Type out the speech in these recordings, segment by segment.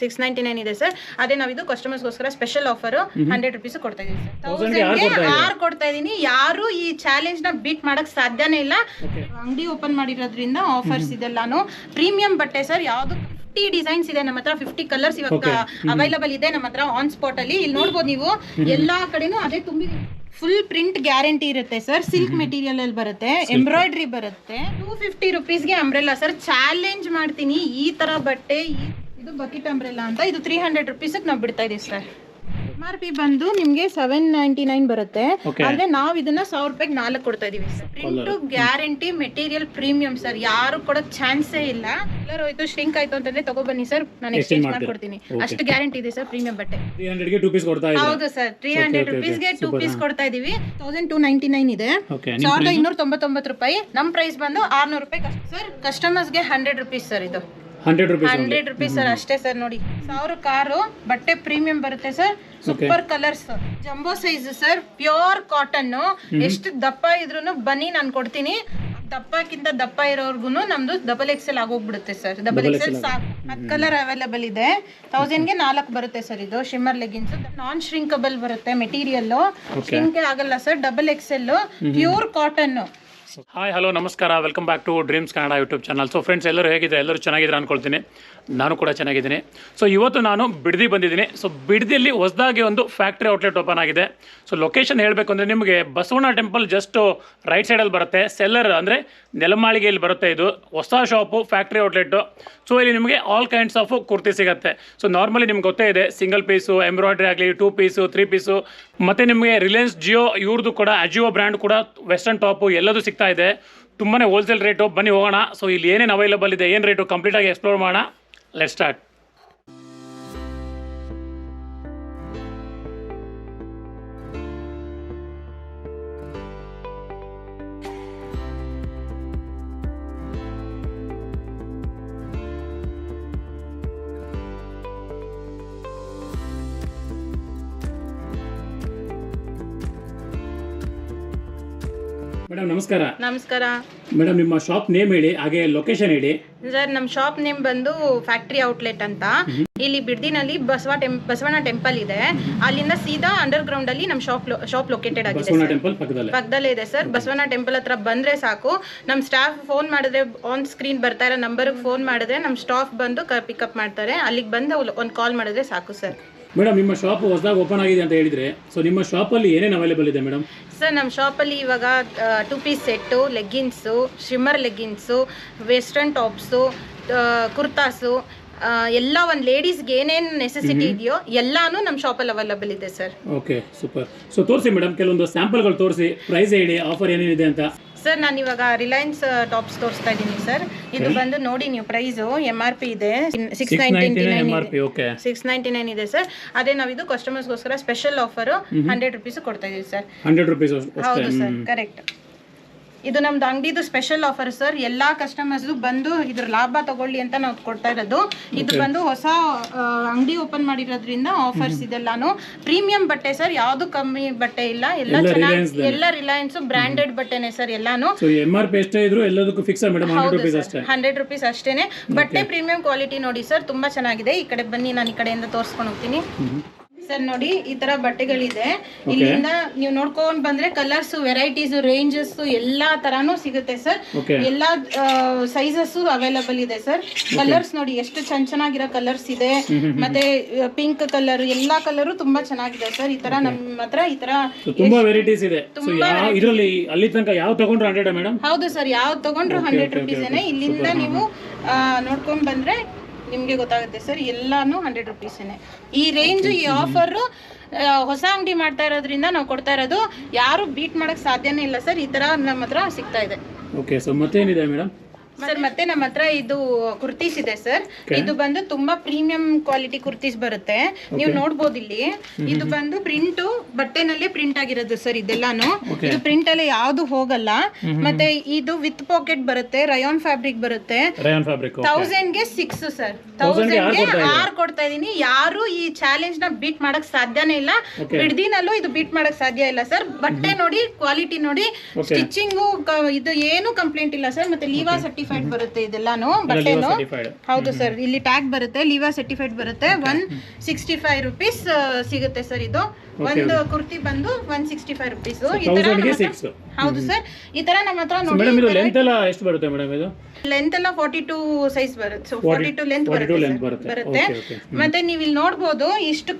Six ninety nine ಇದೆ. Sir ಅದೇ ನಾವಿದು ಕಸ್ಟಮರ್ಸ್ಗೋಸ್ಕರ ಸ್ಪೆಷಲ್ ಆಫರ್ ಹಂಡ್ರೆಡ್ ರುಪೀಸ್ ಕೊಡ್ತಾ ಇದೀವಿ ಸರ್ Thousand ಗೆ ಆರು ಕೊಡ್ತಾ ಆರು ಕೊಡ್ತಾ ಇದೀನಿ. ಯಾರು ಈ ಚಾಲೆಂಜ್ನ ಬೀಟ್ ಮಾಡಕ್ ಸಾಧ್ಯನೇ ಇಲ್ಲ. ಅಂಗಡಿ ಓಪನ್ ಮಾಡಿರೋದ್ರಿಂದ ಆಫರ್ಸ್ ಇದೆಲ್ಲಾನು. ಪ್ರೀಮಿಯಂ ಬಟ್ಟೆ ಸರ್ ಯಾವ್ದು ಫಿಫ್ಟಿ ಡಿಸೈನ್ಸ್ ಇದೆ ನಮ್ಮ ಹತ್ರ ಫಿಫ್ಟಿ ಕಲರ್ಸ್ ಇವಾಗ ಅವೈಲಬಲ್ ಇದೆ ನಮ್ಮ ಹತ್ರ ಆನ್ ಸ್ಪಾಟ್ ಅಲ್ಲಿ. ಇಲ್ಲಿ ನೋಡ್ಬೋದು ನೀವು. ಎಲ್ಲಾ ಕಡೆನೂ ಅದೇ ತುಂಬಿ ಫುಲ್ ಪ್ರಿಂಟ್ ಗ್ಯಾರಂಟಿ ಇರುತ್ತೆ ಸರ್ ಸಿಲ್ಕ್ ಮೆಟೀರಿಯಲ್ ಅಲ್ಲಿ ಬರುತ್ತೆ ಎಂಬ್ರಾಯ್ಡ್ರಿ ಬರುತ್ತೆ. ಟೂ ಫಿಫ್ಟಿ ರುಪೀಸ್ಗೆ ಅಂಬ್ರೆಲಾ ಸರ್ ಚಾಲೆಂಜ್ ಮಾಡ್ತೀನಿ. ಈ ತರ ಬಟ್ಟೆ ಇದು ಬಕೆಟ್ ಅಂಬ್ರೆಲಾ ಅಂತ. ಇದು ತ್ರೀ ಹಂಡ್ರೆಡ್ ರುಪೀಸ್ ನಾವು ಬಿಡ್ತಾ ಇದೀವಿ ಸರ್ ಆರ್ ಪಿ ಬಂದು ನಿಮ್ಗೆ ಸೆವೆನ್ ನೈಂಟಿ ನೈನ್ ಬರುತ್ತೆ. ಅಂದ್ರೆ ಆದ್ರೆ ನಾವ್ ಇದನ್ನ ಸಾವಿರ ರೂಪಾಯಿಗೆ ನಾಲ್ಕು ಕೊಡ್ತಾ ಇದೀವಿ. Print guarantee material premium sir ಯಾರು ಕೊಡೋಕ್ ಚಾನ್ಸೇ ಇಲ್ಲ. ಎಲ್ಲರೂ ಹೋಯ್ತು ಶ್ರಿಂಕ್ ಆಯ್ತು ಅಂತಂದ್ರೆ ತಗೊಬನ್ನಿ ಸರ್ ನಾನು ಎಕ್ಸ್ಚೇಂಜ್ ಮಾಡ್ಕೊಡ್ತೀನಿ. ಅಷ್ಟು ಗ್ಯಾರಂಟಿ ಇದೆ ಸರ್ ಪ್ರೀಮಿಯಂ ಬಟ್ಟೆ. ಹೌದು ಸರ್ ತ್ರೀ ಹಂಡ್ರೆಡ್ ರುಪೀಸ್ಗೆ ಟೂ ಪೀಸ್ ಕೊಡ್ತಾ ಇದೀವಿ. ತೌಸಂಡ್ ಟೂ ನೈಂಟಿ ನೈನ್ ಇದೆ ಸಾವಿರದ ಇನ್ನೂರ ತೊಂಬತ್ತೊಂಬತ್ತು ರೂಪಾಯಿ. ನಮ್ಮ ಪ್ರೈಸ್ ಬಂದು ಆರ್ನೂರು ರೂಪಾಯಿ ಸರ್ ಕಸ್ಟಮರ್ಸ್ಗೆ ಹಂಡ್ರೆಡ್ ರುಪೀಸ್ ಸರ್ ಇದು. Hundred rupees hundred rupees sir ಅಷ್ಟೇ ಸರ್ ನೋಡಿ. ಸಾವಿರ ಕಾರು ಬಟ್ಟೆ ಪ್ರೀಮಿಯಂ ಬರುತ್ತೆ sir super colours jumbo size sir pure cotton ಎಷ್ಟು ದಪ್ಪ ಇದ್ರು ಬನ್ನಿ ನಾನು ಕೊಡ್ತೀನಿ. ದಪ್ಪಕ್ಕಿಂತ ದಪ್ಪ ಇರೋರ್ಗು ನಮ್ದು ಡಬಲ್ ಎಕ್ಸೆಲ್ ಆಗೋಗ್ಬಿಡುತ್ತೆ ಸರ್ ಡಬಲ್ ಎಕ್ಸೆಲ್ ಸಾಕು. ಹತ್ತು ಕಲರ್ ಅವೈಲೇಬಲ್ ಇದೆ. ತೌಸಂಡ್ಗೆ ನಾಲ್ಕು ಬರುತ್ತೆ ಸರ್ ಇದು ಶಿಮ್ಮರ್ ಲೆಗಿನ್ಸ್ ನಾನ್ ಶ್ರಿಂಕಬಲ್ ಬರುತ್ತೆ ಮೆಟೀರಿಯಲ್ ಶ್ರಿಂಕ್ ಆಗಲ್ಲ sir double XL pure cotton hi hello ನಮಸ್ಕಾರ. Welcome back to Dreams Kannada YouTube channel so friends ಎಲ್ಲರೂ ಹೇಗಿದೆ? ಎಲ್ಲರೂ ಚೆನ್ನಾಗಿದ್ದಾರೆ ಅನ್ಕೊಳ್ತೀನಿ. ನಾನು ಕೂಡ ಚೆನ್ನಾಗಿದ್ದೀನಿ. ಸೊ ಇವತ್ತು ನಾನು ಬಿಡದಿ ಬಂದಿದ್ದೀನಿ. ಸೊ ಬಿಡದಿಯಲ್ಲಿ ಹೊಸದಾಗಿ ಒಂದು ಫ್ಯಾಕ್ಟ್ರಿ ಔಟ್ಲೆಟ್ ಓಪನ್ ಆಗಿದೆ. ಸೊ ಲೊಕೇಶನ್ ಹೇಳಬೇಕು ಅಂದರೆ ನಿಮಗೆ ಬಸವಣ್ಣ ಟೆಂಪಲ್ ಜಸ್ಟ್ ರೈಟ್ ಸೈಡಲ್ಲಿ ಬರುತ್ತೆ. ಸೆಲ್ಲರ್ ಅಂದರೆ ನೆಲಮಾಳಿಗೆಯಲ್ಲಿ ಬರುತ್ತೆ ಇದು. ಹೊಸ ಶಾಪು ಫ್ಯಾಕ್ಟ್ರಿ ಔಟ್ಲೆಟ್ಟು ಸೊ ಇಲ್ಲಿ ನಿಮಗೆ ಆಲ್ ಕೈಂಡ್ಸ್ ಆಫ್ ಕುರ್ತಿ ಸಿಗುತ್ತೆ. ಸೊ ನಾರ್ಮಲಿ ನಿಮ್ಗೆ ಗೊತ್ತೇ ಇದೆ. ಸಿಂಗಲ್ ಪೀಸು ಎಂಬ್ರಾಯ್ಡ್ರಿ ಆಗಲಿ ಟೂ ಪೀಸು ತ್ರೀ ಪೀಸು ಮತ್ತು ನಿಮಗೆ ರಿಲಯನ್ಸ್ ಜಿಯೋ ಇವ್ರದ್ದು ಕೂಡ ಅಜಿಯೋ ಬ್ರ್ಯಾಂಡ್ ಕೂಡ ವೆಸ್ಟರ್ನ್ ಟಾಪು ಎಲ್ಲದೂ ಸಿಗ್ತಾ ಇದೆ. ತುಂಬಾ ಹೋಲ್ಸೇಲ್ ರೇಟು ಬನ್ನಿ ಹೋಗೋಣ. ಸೊ ಇಲ್ಲಿ ಏನೇನು ಅವೈಲಬಲ್ ಇದೆ, ಏನು ರೇಟು ಕಂಪ್ಲೀಟಾಗಿ ಎಕ್ಸ್ಪ್ಲೋರ್ ಮಾಡೋಣ. ಲೆಟ್ ಸ್ಟಾರ್ಟ್ ನಮಸ್ಕಾರ. ನಮಸ್ಕಾರ. ಮೇಡಮ್ ನಿಮ್ಮ ಶಾಪ್ ನೇಮ್ ಹೇಳಿ ಹಾಗೆ ಲೊಕೇಶನ್ ಹೇಳಿ. ಸರ್ ನಮ್ಮ ಶಾಪ್ ನೇಮ್ ಬಂದು ಫ್ಯಾಕ್ಟ್ರಿ ಔಟ್ಲೆಟ್ ಅಂತ. ಇಲ್ಲಿ ಬಿಡ್ದಿನಲ್ಲಿ ಬಸವ ಟೆಂ ಬಸವಣ್ಣ ಟೆಂಪಲ್ ಇದೆ. ಅಲ್ಲಿಂದ ಸೀದಾ ಅಂಡರ್ ಗ್ರೌಂಡ್ ಅಲ್ಲಿ ನಮ್ಮ ಶಾಪ್ ಶಾಪ್ ಲೊಕೇಟೆಡ್ ಆಗಿದೆ ಬಸವಣ್ಣ ಸರ್. ಟೆಂಪಲ್ ಪಕ್ಕದಲ್ಲೇ. ಪಕ್ಕದಲ್ಲೇ ಇದೆ ಸರ್. ಬಸವಣ್ಣ ಟೆಂಪಲ್ ಹತ್ರ ಬಂದ್ರೆ ಸಾಕು. ನಮ್ಮ ಸ್ಟಾಫ್ ಫೋನ್ ಮಾಡಿದ್ರೆ ಆನ್ ಸ್ಕ್ರೀನ್ ಬರ್ತಾ ಇರೋ ನಂಬರ್ ಫೋನ್ ಮಾಡಿದ್ರೆ ನಮ್ಮ ಸ್ಟಾಫ್ ಬಂದು ಪಿಕಪ್ ಮಾಡ್ತಾರೆ. ಅಲ್ಲಿಗೆ ಬಂದು ಒಂದು ಕಾಲ್ ಮಾಡಿದ್ರೆ ಸಾಕು ಸರ್. ಮೇಡಮ್, ನಿಮ್ಮ ಶಾಪ್ ಹೊಸದಾಗಿ ಓಪನ್ ಆಗಿದೆ ಅಂತ ಹೇಳಿದ್ರೆ ಸೊ ನಿಮ್ಮ ಶಾಪಲ್ಲಿ ಏನೇನು ಅವೈಲೇಬಲ್ ಇದೆ ಮೇಡಮ್? ಸರ್ ನಮ್ಮ ಶಾಪಲ್ಲಿ ಇವಾಗ two piece set leggings shimmer leggings western tops kurtas ಎಲ್ಲ ಒಂದು ಲೇಡೀಸ್ಗೆ ಏನೇನು ನೆಸೆಸಿಟಿ ಇದೆಯೋ ಎಲ್ಲಾನು ನಮ್ಮ ಶಾಪಲ್ಲಿ ಅವೈಲಬಲ್ ಇದೆ ಸರ್ ಓಕೆ ಸೂಪರ್ ಸೊ ತೋರಿಸಿ ಮೇಡಮ್ ಕೆಲವೊಂದು ಸ್ಯಾಂಪಲ್ಗಳು ತೋರಿಸಿ ಪ್ರೈಸ್ ಹೇಳಿ ಆಫರ್ ಏನೇನಿದೆ ಅಂತ. ಸರ್ ನಾನು ಇವಾಗ ರಿಲಯನ್ಸ್ ಟಾಪ್ಸ್ ತೋರಿಸ್ತಾ ಇದ್ದೀನಿ ಸರ್ ಇದು ಬಂದು ನೋಡಿ ನೀವು ಪ್ರೈಸು ಎಂ ಆರ್ ಪಿ ಇದೆ. Six ninety nine six ninety nine ಇದೆ ಸರ್ ಅದೇ ನಾವಿದು ಕಸ್ಟಮರ್ಸ್ಗೋಸ್ಕರ ಸ್ಪೆಷಲ್ ಆಫರು ಹಂಡ್ರೆಡ್ ರುಪೀಸ್ ಕೊಡ್ತಾ ಇದೀವಿ ಸರ್ ಹಂಡ್ರೆಡ್ ರುಪೀಸ್ ಹೌದು ಸರ್ ಕರೆಕ್ಟ್ ಇದು ನಮ್ದು ಅಂಗಡಿದು ಸ್ಪೆಷಲ್ ಆಫರ್ ಸರ್ ಎಲ್ಲಾ ಕಸ್ಟಮರ್ಸ್ ಬಂದು ಇದ್ರ ಲಾಭ ತಗೊಳ್ಳಿ ಅಂತ ನಾವು ಕೊಡ್ತಾ ಇರೋದು. ಇದು ಬಂದು ಹೊಸ ಅಂಗಡಿ ಓಪನ್ ಮಾಡಿರೋದ್ರಿಂದ ಆಫರ್ಸ್ ಇದೆಲ್ಲಾನು. ಪ್ರೀಮಿಯಂ ಬಟ್ಟೆ ಸರ್ ಯಾವ್ದು ಕಮ್ಮಿ ಬಟ್ಟೆ ಇಲ್ಲ. ಎಲ್ಲ ಚೆನ್ನಾಗಿ ಎಲ್ಲ ರಿಲಯನ್ಸ್ ಬ್ರಾಂಡೆಡ್ ಬಟ್ಟೆನೆ ಸರ್ ಎಲ್ಲಾನು. ಹಂಡ್ರೆಡ್ ರುಪೀಸ್ ಅಷ್ಟೇನೆ. ಬಟ್ಟೆ ಪ್ರೀಮಿಯಂ ಕ್ವಾಲಿಟಿ ನೋಡಿ ಸರ್ ತುಂಬಾ ಚೆನ್ನಾಗಿದೆ. ಈ ಕಡೆ ಬನ್ನಿ ನಾನು ಈ ಕಡೆಯಿಂದ ತೋರಿಸ್ಕೊಂಡು ಹೋಗ್ತೀನಿ. ಸರ್ ನೋಡಿ ಈ ತರ ಬಟ್ಟೆಗಳಿದೆ. ಇಲ್ಲಿಂದ ನೀವು ನೋಡ್ಕೊಂಡ್ ಬಂದ್ರೆ ಕಲರ್ಸ್ ವೆರೈಟೀಸ್ ರೇಂಜಸ್ ಎಲ್ಲಾ ತರಾನು ಸಿಗುತ್ತೆ ಸರ್. ಎಲ್ಲಾ ಸೈಜಸ್ ಅವೈಲಬಲ್ ಇದೆ ಸರ್. ಕಲರ್ಸ್ ನೋಡಿ ಎಷ್ಟು ಚೆನ್ನ ಚೆನ್ನಾಗಿರೋ ಕಲರ್ಸ್ ಇದೆ. ಮತ್ತೆ ಪಿಂಕ್ ಕಲರ್ ಎಲ್ಲಾ ಕಲರು ತುಂಬಾ ಚೆನ್ನಾಗಿದೆ ಸರ್. ಈ ತರ ನಮ್ಮ ಹತ್ರ ಈ ತರ ತುಂಬಾ ವೆರೈಟೀಸ್ ಇದೆ. ಇದರಲ್ಲಿ ಅಲ್ಲಿ ತನಕ ಯಾವ ತಗೊಂಡ್ರು ಹಂಡ್ರೆಡ್ ಮೇಡಮ್ ಹೌದು ಸರ್ ಯಾವ್ದು ತಗೊಂಡ್ರು ಹಂಡ್ರೆಡ್ ರುಪೀಸ್ ಏನೇ. ಇಲ್ಲಿಂದ ನೀವು ನೋಡ್ಕೊಂಡ್ ಬಂದ್ರೆ ನಿಮ್ಗೆ ಗೊತ್ತಾಗುತ್ತೆ ಸರ್ ಎಲ್ಲಾನು ಹಂಡ್ರೆಡ್ ರುಪೀಸೇನೆ ಈ ರೇಂಜ್ ಈ ಆಫರ್ ಹೊಸ ಅಂಗಡಿ ಮಾಡ್ತಾ ಇರೋದ್ರಿಂದ ನಾವು ಕೊಡ್ತಾ ಇರೋದು ಯಾರು ಬೀಟ್ ಮಾಡಕ್ ಸಾಧ್ಯನೇ ಇಲ್ಲ ಸರ್ ಈ ತರ ನಮ್ಮ ಹತ್ರ ಸಿಗ್ತಾ ಇದೆ. ಓಕೆ ಸೊ ಮತ್ತೇನಿದೆ ಮೇಡಮ್? ಸರ್ ಮತ್ತೆ ನಮ್ಮ ಹತ್ರ ಇದು ಕುರ್ತೀಸ್ ಇದೆ ಸರ್ ಇದು ಬಂದು ತುಂಬಾ ಪ್ರೀಮಿಯಂ ಕ್ವಾಲಿಟಿ ಕುರ್ತೀಸ್ ಬರುತ್ತೆ. ನೀವು ನೋಡ್ಬೋದು ಇಲ್ಲಿ. ಇದು ಬಂದು ಪ್ರಿಂಟ್ ಬಟ್ಟೆನಲ್ಲೇ ಪ್ರಿಂಟ್ ಆಗಿರೋದು ಸರ್ ಇದೆಲ್ಲಾನು. ಇದು ಪ್ರಿಂಟ್ ಅಲ್ಲಿ ಯಾವ್ದು ಹೋಗಲ್ಲ. ಮತ್ತೆ ಇದು ವಿತ್ ಪಾಕೆಟ್ ಬರುತ್ತೆ ರಯೋನ್ ಫ್ಯಾಬ್ರಿಕ್ ಬರುತ್ತೆ. ರಯಾನ್ ಫ್ಯಾಬ್ರಿಕ್ ತೌಸಂಡ್ಗೆ ಸಿಕ್ಸ್ ಸರ್ ತೌಸಂಡ್ಗೆ ಕೊಡ್ತಾ ಆರ್ ಕೊಡ್ತಾ ಇದೀನಿ. ಯಾರು ಈ ಚಾಲೆಂಜ್ನ ಬೀಟ್ ಮಾಡಕ್ ಸಾಧ್ಯನೇ ಇಲ್ಲ. ಬಿಡ್ದಿನಲ್ಲೂ ಇದು ಬೀಟ್ ಮಾಡಕ್ ಸಾಧ್ಯ ಇಲ್ಲ ಸರ್ ಬಟ್ಟೆ ನೋಡಿ ಕ್ವಾಲಿಟಿ ನೋಡಿ ಸ್ಟಿಚಿಂಗು ಇದು ಏನು ಕಂಪ್ಲೇಂಟ್ ಇಲ್ಲ ಸರ್ ಮತ್ತೆ ಲೀವಾ ಸರ್ಟಿಫೈ ಸರ್ಟಿಫೈಡ್ ಬರುತ್ತೆ ಇದೆಲ್ಲಾನು? ಬಟ್ಟೆನು? ಹೌದು ಸರ್. ಇಲ್ಲಿ ಟ್ಯಾಗ್ ಬರುತ್ತೆ ಲಿವಾ ಸರ್ಟಿಫೈಡ್ ಬರುತ್ತೆ. ಒನ್ ಸಿಕ್ಸ್ಟಿ ಫೈವ್ ರುಪೀಸ್ ಸಿಗುತ್ತೆ ಸರ್ ಇದು. ಒಂದು ಕುರ್ತಿ ಬಂದು ಒನ್ ಸಿಕ್ಸ್ಟಿ ಫೈವ್ ರುಪೀಸ್ ಈ ತರ ಹೌದು ಸರ್. ಈ ತರ ನಮ್ಮ ಹತ್ರ ನೋಡಿ ಲೆಂತ್ ಎಲ್ಲ ಎಷ್ಟು ಬರುತ್ತೆ ಮೇಡಮ್ ಇದು? ಲೆಂತ್ ಎಲ್ಲ ಫಾರ್ಟಿ ಟೂ ಸೈಜ್ ಬರುತ್ತೆ ಫಾರ್ಟಿ ಟೂ ಲೆಂತ್ ಬರುತ್ತೆ. ಬರುತ್ತೆ. ಮತ್ತೆ ನೀವು ಇಲ್ಲಿ ನೋಡ್ಬೋದು ಇಷ್ಟು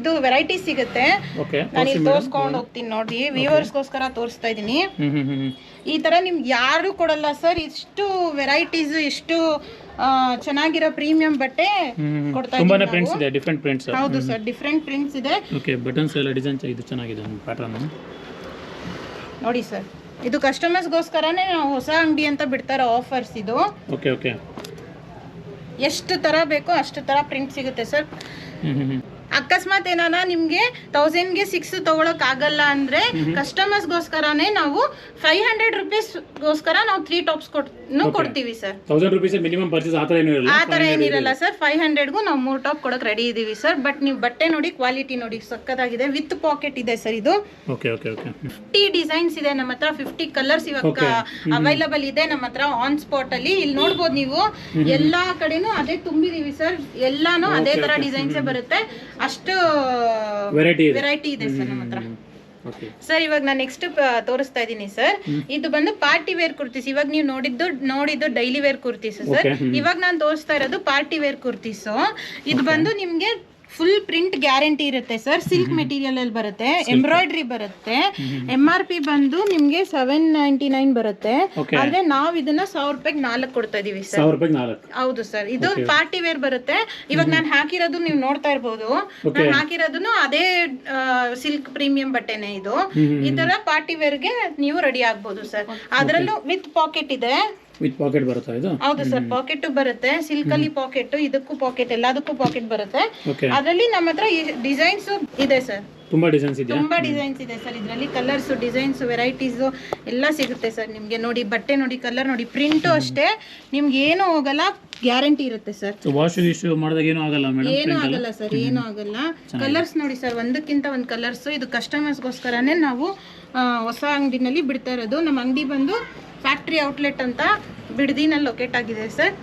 ಇದು ವೆರೈಟಿ ಸಿಗುತ್ತೆ. ನಾನು ಇಲ್ಲಿ ತೋರಿಸ್ಕೊಂಡು ಹೋಗ್ತೀನಿ ನೋಡಿ. ವ್ಯೂವರ್ಸ್ಗೋಸ್ಕರ ತೋರಿಸ್ತಾ ಇದ್ದೀನಿ. ಈ ಥರ ನಿಮ್ಗೆ ಯಾರೂ ಕೊಡಲ್ಲ ಸರ್. ಇಷ್ಟು ವೆರೈಟೀಸ್ ಇಷ್ಟು ಚೆನ್ನಾಗಿರೋ ಪ್ರೀಮಿಯಂ ಬಟ್ಟೆ ಕೊಡ್ತಾ ತುಂಬಾನೇ ಪ್ರಿಂಟ್ಸ್ ಇದೆ ಡಿಫ್ರೆಂಟ್ ಪ್ರಿಂಟ್ಸ್ ಹೌದು ಸರ್ ಡಿಫ್ರೆಂಟ್ ಪ್ರಿಂಟ್ಸ್ ಇದೆ. ಓಕೆ ಬಟನ್ಸ್ ಎಲ್ಲ ಡಿಸೈನ್ ಇದು ಚೆನ್ನಾಗಿದೆ ಪ್ಯಾಟರ್ನ್ ನೋಡಿ ಸರ್ ಇದು ಕಸ್ಟಮರ್ಸ್ಗೋಸ್ಕರನೇ ನಾವು ಹೊಸ ಅಂಗಡಿ ಅಂತ ಬಿಡ್ತಾರೆ ಆಫರ್ಸ್ ಇದು. ಓಕೆ ಓಕೆ ಎಷ್ಟು ತರ ಬೇಕೋ ಅಷ್ಟು ತರ ಪ್ರಿಂಟ್ ಸಿಗುತ್ತೆ ಸರ್. ಅಕಸ್ಮಾತ್ ಏನಾನ ನಿಮ್ಗೆ ತೌಸಂಡ್ಗೆ ಸಿಕ್ಸ್ ತಗೊಳಕ್ ಆಗಲ್ಲ ಅಂದ್ರೆ ಕಸ್ಟಮರ್ಸ್ಗೋಸ್ಕರನೇ ನಾವು ಫೈವ್ ಹಂಡ್ರೆಡ್ ರುಪೀಸ್ಗೋಸ್ಕರ ನಾವು ತ್ರೀ ಟಾಪ್ಸ್ ಕೊಟ್ಟು ಕೊಡ್ತೀವಿ sir thousand rupees minimum purchase ಆ ಥರ ಆ ತರ ಏನಿರಲ್ಲ ಸರ್ ಫೈವ್ ಹಂಡ್ರೆಡ್ಗೂ ನಾವು ಮೂರ್ ಟಾಪ್ ಕೊಡಕ್ ರೆಡಿ ಇದೀವಿ ಸರ್ ಬಟ್ ನೀವು ಬಟ್ಟೆ ನೋಡಿ ಕ್ವಾಲಿಟಿ ನೋಡಿ ಸಕ್ಕತ್ತಾಗಿದೆ ವಿತ್ ಪಾಕೆಟ್ ಇದೆ ಸರ್ ಇದು. Okay okay okay fifty designs ಇದೆ ನಮ್ಮ ಹತ್ರ ಫಿಫ್ಟಿ ಕಲರ್ಸ್ ಇವಾಗ. ಅವೈಲಬಲ್ ಇದೆ ನಮ್ಮ ಹತ್ರ ಆನ್ ಸ್ಪಾಟ್ ಅಲ್ಲಿ. ಇಲ್ಲಿ ನೋಡ್ಬೋದು ನೀವು. ಎಲ್ಲಾ ಕಡೆನೂ ಅದೇ ತುಂಬಿದೀವಿ ಸರ್ ಎಲ್ಲಾನು ಅದೇ ತರ ಡಿಸೈನ್ಸ್ ಬರುತ್ತೆ. ಅಷ್ಟು ವೆರೈಟಿ ಇದೆ. ವೆರೈಟಿ ಇದೆ ಸರ್ ನಮ್ಮ ಹತ್ರ. ಸರ್ ಇವಾಗ ನಾನು ನೆಕ್ಸ್ಟ್ ತೋರಿಸ್ತಾ ಇದ್ದೀನಿ ಸರ್. ಇದು ಬಂದು ಪಾರ್ಟಿ ವೇರ್ ಕುರ್ತೀಸ್ ಇವಾಗ ನೀವು ನೋಡಿದ್ದು ನೋಡಿದ್ದು ಡೈಲಿ ವೇರ್ ಕುರ್ತೀಸ್ ಸರ್. ಇವಾಗ ನಾನು ತೋರಿಸ್ತಾ ಇರೋದು ಪಾರ್ಟಿ ವೇರ್ ಕುರ್ತೀಸ್ ಇದು ಬಂದು ನಿಮ್ಗೆ ಫುಲ್ ಪ್ರಿಂಟ್ ಗ್ಯಾರಂಟಿ ಇರುತ್ತೆ ಸರ್ ಸಿಲ್ಕ್ ಮೆಟೀರಿಯಲ್ ಅಲ್ಲಿ ಬರುತ್ತೆ. ಎಂಬ್ರಾಯ್ಡ್ರಿ ಬರುತ್ತೆ. ಎಂ ಆರ್ ಪಿ ಬಂದು ನಿಮ್ಗೆ ಸೆವೆನ್ ನೈಂಟಿ ನೈನ್ ಬರುತ್ತೆ. ಆದ್ರೆ ನಾವ್ ಇದನ್ನ ಸಾವಿರ ರೂಪಾಯಿಗೆ ನಾಲ್ಕು ಕೊಡ್ತಾ ಇದೀವಿ ಸರ್ ಹೌದು ಸರ್ ಇದು ಪಾರ್ಟಿ ವೇರ್ ಬರುತ್ತೆ. ಇವಾಗ ನಾನು ಹಾಕಿರೋದು ನೀವು ನೋಡ್ತಾ ಇರ್ಬೋದು. ನಾನು ಹಾಕಿರೋದನ್ನು ಅದೇ ಸಿಲ್ಕ್ ಪ್ರೀಮಿಯಂ ಬಟ್ಟೆನೆ ಇದು. ಈ ತರ ಪಾರ್ಟಿ ವೇರ್ಗೆ ನೀವು ರೆಡಿ ಆಗ್ಬೋದು ಸರ್ ಅದರಲ್ಲೂ ವಿತ್ ಪಾಕೆಟ್ ಇದೆ. ವಿತ್ ಪಾಕೆಟ್ ಬರುತ್ತಾ ಇದು? ಹೌದು ಸರ್ ಪಾಕೆಟ್ ಬರುತ್ತೆ. ಸಿಲ್ಕ್ ಅಲ್ಲಿ ಪಾಕೆಟ್ ಇದಕ್ಕೂ ಪಾಕೆಟ್ ಎಲ್ಲದಕ್ಕೂ ಪಾಕೆಟ್ ಬರುತ್ತೆ. ಅದರಲ್ಲಿ ನಮ್ಮ ಹತ್ರ ಡಿಸೈನ್ಸ್ ಇದೆ ಸರ್. ತುಂಬಾ ಡಿಸೈನ್ಸ್ ಇದೆ ತುಂಬಾ ಡಿಸೈನ್ಸ್ ಇದೆ ಸರ್. ಇದರಲ್ಲಿ ಕಲರ್ಸ್ ಡಿಸೈನ್ಸ್ ವೆರೈಟೀಸ್ ಎಲ್ಲ ಸಿಗುತ್ತೆ ಸರ್ ನಿಮಗೆ. ನೋಡಿ ಬಟ್ಟೆ ನೋಡಿ ಕಲರ್ ನೋಡಿ ಪ್ರಿಂಟು ಅಷ್ಟೇ. ನಿಮ್ಗೆ ಏನು ಹೋಗಲ್ಲ ಗ್ಯಾರಂಟಿ ಇರುತ್ತೆ ಸರ್. ವಾಶ್ ಇಶ್ಯೂ ಮಾಡಿದಾಗ ಏನೂ ಆಗಲ್ಲ ಮೇಡಮ್ ಏನು ಆಗಲ್ಲ ಸರ್ ಏನು ಆಗಲ್ಲ. ಕಲರ್ಸ್ ನೋಡಿ ಸರ್ ಒಂದಕ್ಕಿಂತ ಒಂದು ಕಲರ್ಸ್ ಇದು ಕಸ್ಟಮರ್ಸ್ಗೋಸ್ಕರನೇ ನಾವು ಹೊಸ ಅಂಗಡಿನಲ್ಲಿ ಬಿಡ್ತಾ ಇರೋದು. ನಮ್ಮ ಅಂಗಡಿ ಬಂದು ಫ್ಯಾಕ್ಟ್ರಿ ಔಟ್ಲೆಟ್ ಅಂತ ಬಿಡದಿನಲ್ಲಿ ಲೊಕೇಟ್ ಆಗಿದೆ ಸರ್.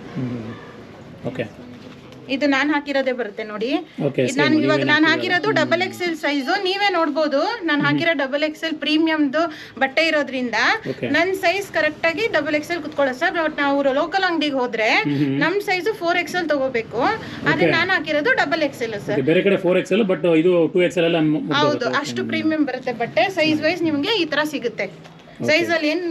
ಓಕೆ. ಇದು ನಾನು ಹಾಕಿರೋದೇ ಬರುತ್ತೆ ನೋಡಿ. ನಾನು ಇವಾಗ ನಾನು ಹಾಕಿರೋದು? ಡಬಲ್ ಎಕ್ಸೆಲ್ ಸೈಜು ನೀವೇ ನೋಡ್ಬೋದು. ನಾನು ಹಾಕಿರೋ ಡಬಲ್ ಎಕ್ಸೆಲ್ ಪ್ರೀಮಿಯಮ್ದು ಬಟ್ಟೆ ಇರೋದ್ರಿಂದ. ನನ್ನ ಸೈಜ್ ಕರೆಕ್ಟ್ ಆಗಿ ಡಬಲ್ ಎಕ್ಸೆಲ್ ಕುತ್ಕೊಳ್ಳೋ ಸರ್. ಬಟ್ ನಾವು ಲೋಕಲ್ ಅಂಗಡಿಗೆ ಹೋದ್ರೆ ನಮ್ಮ ಸೈಜ್ ಫೋರ್ ಎಕ್ಸೆಲ್ ತಗೋಬೇಕು. ಆದ್ರೆ ನಾನು ಹಾಕಿರೋದು ಡಬಲ್ ಎಕ್ಸೆಲ್ ಸರ್. ಬೇರೆ ಕಡೆ ಫೋರ್ ಎಕ್ಸ್ ಎಲ್ ಬಟ್ ಇದು ಟೂ ಎಕ್ಸ್ ಎಲ್ ಎಲ್ಲ ಹೌದು ಅಷ್ಟು ಪ್ರೀಮಿಯಂ ಬರುತ್ತೆ ಬಟ್ಟೆ. ಸೈಜ್ ವೈಸ್ ನಿಮಗೆ ಈ ತರ ಸಿಗುತ್ತೆ. ಸೈಜ್ ಅಲ್ಲಿ ಏನ್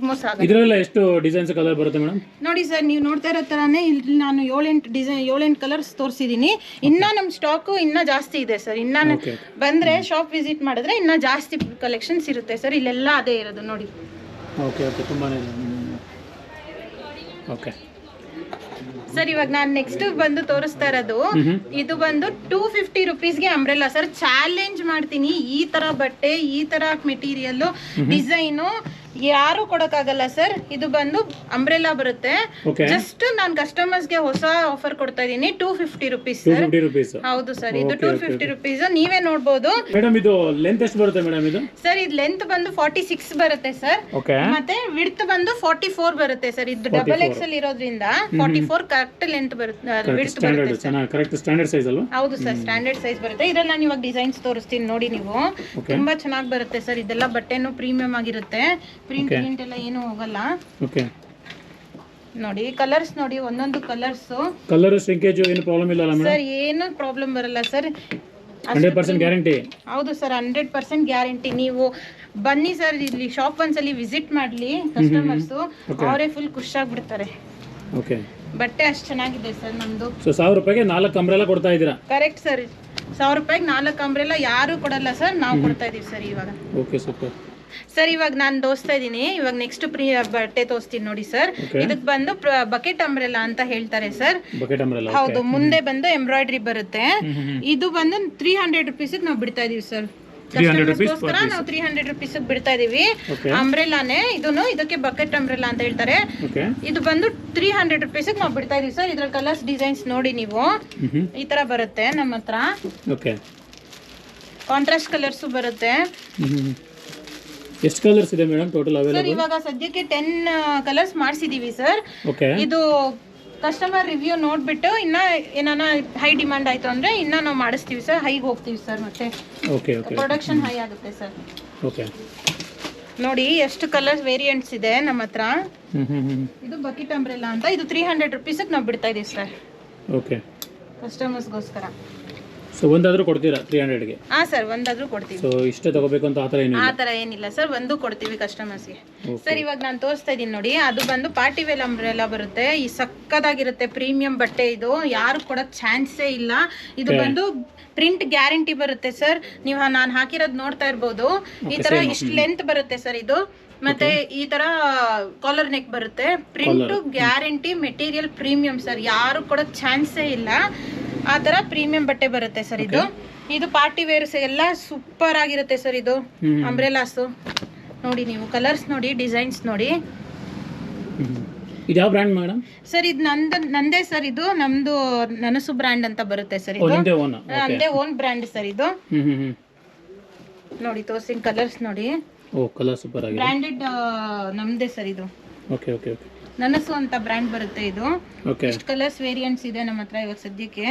ಮೋಸ ಆಗಲ್ಲ. ಇದರಲ್ಲ ಎಷ್ಟು ಡಿಸೈನ್ಸ್ ಕಲರ್ ಬರುತ್ತೆ ಮೇಡಮ್ ನೋಡಿ ಸರ್ ನೀವು ನೋಡ್ತಾ ಇರೋ ತರಾನೇ ಇಲ್ಲಿ ನಾನು ಏಳೆಂಟು ಡಿಸೈನ್ ಏಳೆಂಟು ಕಲರ್ಸ್ ತೋರಿಸಿದ್ದೀನಿ. ಇನ್ನ ನಮ್ಮ ಸ್ಟಾಕು ಇನ್ನ ಜಾಸ್ತಿ ಇದೆ ಸರ್. ಇನ್ನ ನ- ಬಂದ್ರೆ ಶಾಪ್ ವಿಸಿಟ್ ಮಾಡಿದ್ರೆ ಇನ್ನ ಜಾಸ್ತಿ ಕಲೆಕ್ಷನ್ಸ್ ಇರುತ್ತೆ ಸರ್. ಇಲ್ಲೆಲ್ಲ ಅದೇ ಇರೋದು ನೋಡಿ. ಓಕೆ ಓಕೆ ತುಂಬಾನೇ ಓಕೆ ಸರ್ ಇವಾಗ ನಾನು ನೆಕ್ಸ್ಟ್ ಬಂದು ತೋರಿಸ್ತಾ ಇರೋದು. ಇದು ಬಂದು ಟೂ ಫಿಫ್ಟಿ ರುಪೀಸ್ಗೆ ಅಂಬ್ರೆಲ್ಲ ಸರ್ ಚಾಲೆಂಜ್ ಮಾಡ್ತೀನಿ. ಈ ತರ ಬಟ್ಟೆ ಈ ತರ ಮೆಟೀರಿಯಲ್ ಡಿಸೈನು ಯಾರು ಕೊಡಕ್ಕಾಗಲ್ಲ ಸರ್. ಇದು ಬಂದು ಅಂಬ್ರೆಲಾ ಬರುತ್ತೆ. ಜಸ್ಟ್ ಜಸ್ಟ್ ಕಸ್ಟಮರ್ಸ್ಗೆ ಹೊಸ ಆಫರ್ ಕೊಡ್ತಾ ಇದೀನಿ. Two fifty rupees two sir fifty rupees ಹೌದು ಸರ್ ಇದು ಟೂ ಫಿಫ್ಟಿ ರುಪೀಸ್ ನೀವೇ ನೋಡ್ಬೋದು. ಮೇಡಮ್ ಇದು ಲೆಂತ್ ಎಷ್ಟು ಬರುತ್ತೆ ಮೇಡಮ್ ಇದು? ಸರ್ ಇದು ಲೆಂತ್ ಬಂದು ಫಾರ್ಟಿ ಸಿಕ್ಸ್ ಬರುತ್ತೆ ಸರ್ ಓಕೆ ಮತ್ತೆ ವಿಡ್ತ್ ಬಂದು ಫಾರ್ಟಿ ಫೋರ್ ಬರುತ್ತೆ ಸರ್ ಇದು ಡಬಲ್ ಎಕ್ಸ್ ಅಲ್ಲಿ ಇರೋದ್ರಿಂದ ಫಾರ್ಟಿ ಫೋರ್ ಕರೆಕ್ಟ್ ಲೆಂತ್ ಬರುತ್ತೆ ವಿಡ್ತ್ ಸ್ಟ್ಯಾಂಡರ್ಡ್ ಬರುತ್ತೆ ಚೆನ್ನಾಗಿ ಕರೆಕ್ಟ್ ಸ್ಟ್ಯಾಂಡರ್ಡ್ ಸೈಜ್ ಅಲ್ವಾ? ಹೌದು ಸರ್ ಸ್ಟ್ಯಾಂಡರ್ಡ್ ಸೈಜ್ ಬರುತ್ತೆ. ಇದ್ರಲ್ಲಿ ನಾನು ಇವಾಗ ಡಿಸೈನ್ಸ್ ತೋರಿಸ್ತೀನಿ ನೋಡಿ ನೀವು. ತುಂಬಾ ಚೆನ್ನಾಗಿ ಬರುತ್ತೆ ಸರ್ ಇದೆಲ್ಲ ಬಟ್ಟೆನು ಪ್ರೀಮಿಯಂ ಆಗಿರುತ್ತೆ. ಪ್ರಿಂಟ್ ಪ್ರಿಂಟ್ ಎಲ್ಲ ಏನು ಹೋಗಲ್ಲ. ಓಕೆ ನೋಡಿ ಕಲರ್ಸ್ ನೋಡಿ ಒಂದೊಂದು ಕಲರ್ಸ್ ಕಲರ್ ಸಿಂಕೇಜ್ ಏನು ಪ್ರಾಬ್ಲಮ್ ಇಲ್ಲ ಮೇಡಮ್ ಸರ್ ಏನು ಪ್ರಾಬ್ಲಮ್ ಬರಲ್ಲ ಸರ್ ಹಂಡ್ರೆಡ್ ಪರ್ಸೆಂಟ್ ಗ್ಯಾರಂಟಿ ಹೌದು ಸರ್ ಹಂಡ್ರೆಡ್ ಪರ್ಸೆಂಟ್ ಗ್ಯಾರಂಟಿ ನೀವು ಬನ್ನಿ ಸರ್ ಇಲ್ಲಿ ಶಾಪ್ ಒಂದ್ಸಲಿ ವಿಸಿಟ್ ಮಾಡ್ಲಿ ಕಸ್ಟಮರ್ಸು ಅವರೇ ಫುಲ್ ಖುಷಿಯಾಗ್ಬಿಡ್ತಾರೆ ಓಕೆ ಬಟ್ಟೆ ಅಷ್ಟು ಚೆನ್ನಾಗಿದೆ ಸರ್ ನಮ್ದು. ಸೊ ಸಾವಿರ ರೂಪಾಯಿಗೆ ನಾಲ್ಕು ಅಂಬ್ರೆಲ್ಲ ಕೊಡ್ತಾ ಇದ್ದೀರಾ? ಕರೆಕ್ಟ್ ಸರ್ ಸಾವಿರ ರೂಪಾಯಿಗೆ ನಾಲ್ಕು ಅಂಬ್ರೆಲ್ಲ ಯಾರು ಕೊಡಲ್ಲ ಸರ್ ನಾವು ಕೊಡ್ತಾ ಇದೀವಿ ಸರ್ ಇವಾಗ. ಓಕೆ ಸೂಪರ್ ಸರ್ ಇವಾಗ ನಾನು ತೋರಿಸ್ತಾ ಇದ್ದೀನಿ ಇವಾಗ ನೆಕ್ಸ್ಟ್ ಪ್ರೀ ಬಟ್ಟೆ ತೋರಿಸ್ತೀನಿ ನೋಡಿ ಸರ್ Okay. ಇದಕ್ ಬಂದು ಬಕೆಟ್ ಅಂಬ್ರೆಲಾ ಅಂತ ಹೇಳ್ತಾರೆ ಸರ್ ಹೌದು ಮುಂದೆ ಬಂದು ಎಂಬ್ರಾಯ್ಡ್ರಿ ಬರುತ್ತೆ. ಇದು ಬಂದು ತ್ರೀ ಹಂಡ್ರೆಡ್ ರುಪೀಸ್ ನಾವು ಬಿಡ್ತಾ ಇದೀವಿ ಸರ್ 300 rupees ಕಸ್ಟಮರ್ಸ್ಗೋಸ್ಕರ ನಾವು ತ್ರೀ ಹಂಡ್ರೆಡ್ ರುಪೀಸ್ ಬಿಡ್ತಾ ಇದೀವಿ. ಅಂಬ್ರೆಲಾನೇ ಇದನ್ನು ಇದಕ್ಕೆ ಬಕೆಟ್ ಅಂಬ್ರೆಲಾ ಅಂತ ಹೇಳ್ತಾರೆ. ಇದು ಬಂದು ತ್ರೀ ಹಂಡ್ರೆಡ್ ರುಪೀಸ್ ನಾವು ಬಿಡ್ತಾ ಇದೀವಿ ಸರ್ ಇದ್ರ ಕಲರ್ಸ್ ಡಿಸೈನ್ಸ್ ನೋಡಿ ನೀವು. ಈ ತರ ಬರುತ್ತೆ ನಮ್ಮ ಹತ್ರ. ಕಾಂಟ್ರಾಸ್ಟ್ ಕಲರ್ಸ್ ಬರುತ್ತೆ. ಎಷ್ಟು ಕಲರ್ಸ್ ಇದೆ ಮೇಡಮ್ ಟೋಟಲ್ ಸರ್ ಅವೈಲೇಬಲ್ ಇವಾಗ ಸದ್ಯಕ್ಕೆ ಟೆನ್ ಕಲರ್ಸ್ ಮಾಡಿಸಿದೀವಿ ಸರ್ ಓಕೆ ಇದು ಕಸ್ಟಮರ್ ರಿವ್ಯೂ ನೋಡ್ಬಿಟ್ಟು ಇನ್ನ ಏನಾನ ಹೈ ಡಿಮ್ಯಾಂಡ್ ಆಯ್ತು ಅಂದ್ರೆ ಇನ್ನ ನಾವು ಮಾಡಿಸ್ತೀವಿ ಸರ್ ಹೈಗೆ ಹೋಗ್ತೀವಿ ಸರ್ ಮತ್ತೆ ಓಕೆ ಓಕೆ ಪ್ರೊಡಕ್ಷನ್ ಹೈ ಆಗುತ್ತೆ ಸರ್ ಓಕೆ ನೋಡಿ ಎಷ್ಟು ಕಲರ್ಸ್ ವೇರಿಯಂಟ್ಸ್ ಇದೆ ನಮ್ಮ ಹತ್ರ. ಹ್ಞೂ ಹ್ಞೂ ಹ್ಞೂ ಇದು ಬಕೆಟ್ ಅಂಬ್ರೆಲ್ಲ ಅಂತ. ಇದು ತ್ರೀ ಹಂಡ್ರೆಡ್ ರುಪೀಸ್ ನಾವು ಬಿಡ್ತಾ ಇದೀವಿ ಸರ್ ಓಕೆ ಕಸ್ಟಮರ್ಸ್ಗೋಸ್ಕರ ಸೊ ಒಂದಾದರೂ ಕೊಡ್ತೀರಾ? ತ್ರೀ ಹಂಡ್ರೆಡ್ಗೆ ಹಾ ಸರ್ ಒಂದಾದ್ರೂ ಕೊಡ್ತೀವಿ. ಸೊ ಇಷ್ಟೇ ತಗೋಬೇಕು ಅಂತ ಆ ಏನಿಲ್ಲ? ಆತರ ಆ ಏನಿಲ್ಲ ಸರ್ ಒಂದು ಕೊಡ್ತೀವಿ ಕಸ್ಟಮರ್ಸ್ಗೆ. ಸರ್ ಇವಾಗ ನಾನು ತೋರಿಸ್ತಾ ಇದ್ದೀನಿ ನೋಡಿ ಅದು ಬಂದು ಪಾರ್ಟಿ ವೇಲ್ ಅಂಬ್ರೆಲ್ಲ ಬರುತ್ತೆ. ಈ ಸಕ್ಕದಾಗಿರುತ್ತೆ ಪ್ರೀಮಿಯಂ ಬಟ್ಟೆ ಇದು. ಯಾರು ಕೊಡಕ್ ಚಾನ್ಸೇ ಇಲ್ಲ. ಇದು ಬಂದು ಪ್ರಿಂಟ್ ಗ್ಯಾರಂಟಿ ಬರುತ್ತೆ ಸರ್. ನೀವು ನಾನು ಹಾಕಿರೋದು ನೋಡ್ತಾ ಇರ್ಬೋದು. ಈ ತರ ಇಷ್ಟು ಲೆಂತ್ ಬರುತ್ತೆ ಸರ್ ಇದು. ಮತ್ತೆ ಈ ತರ ಕಾಲರ್ ನೆಕ್ ಬರುತ್ತೆ. Print guarantee material premium sir. ಯಾರು ಕೊಡಕ್ ಚಾನ್ಸೇ ಇಲ್ಲ. ಆ ತರ ಪ್ರೀಮಿಯಂ ಬಟ್ಟೆ ಬರುತ್ತೆ ಸರ್ ಇದು. ಇದು ಪಾರ್ಟಿ ವೇರ್ಸ್ ಎಲ್ಲ ಸೂಪರ್ ಆಗಿರುತ್ತೆ ಸರ್ ಇದು. ಅಂಬ್ರೆಲಾಸ್ ನೋಡಿ ನೀವು ಕಲರ್ಸ್ ನೋಡಿ ಡಿಸೈನ್ಸ್ ನೋಡಿ. ಇದು ಯಾವ ಬ್ರ್ಯಾಂಡ್ ಮೇಡಮ್ ಸರ್ ಇದು ನಂದ ನಂದೇ ಸರ್ ಇದು. ನಮ್ದು ನನಸು ಬ್ರ್ಯಾಂಡ್ ಅಂತ ಬರುತ್ತೆ ಸರ್ ಇದು. ನಂದೇ ಓನ್ ಬ್ರ್ಯಾಂಡ್ ಸರ್ ಇದು. ನೋಡಿ ತೋರ್ಸಿನ ಕಲರ್ಸ್ ನೋಡಿ. ಓ ಕಲರ್ ಸೂಪರ್ ಆಗಿದೆ. ಬ್ರ್ಯಾಂಡೆಡ್ ನಮ್ದೇ ಸರ್ ಇದು. ಓಕೆ ಓಕೆ ಓಕೆ ನನಸು ಅಂತ ಬ್ರ್ಯಾಂಡ್ ಬರುತ್ತೆ ಇದು. ಎಷ್ಟು ಕಲರ್ಸ್ ವೇರಿಯಂಟ್ಸ್ ಇದೆ ನಮ್ಮ ಹತ್ರ ಇವಾಗ ಸದ್ಯಕ್ಕೆ.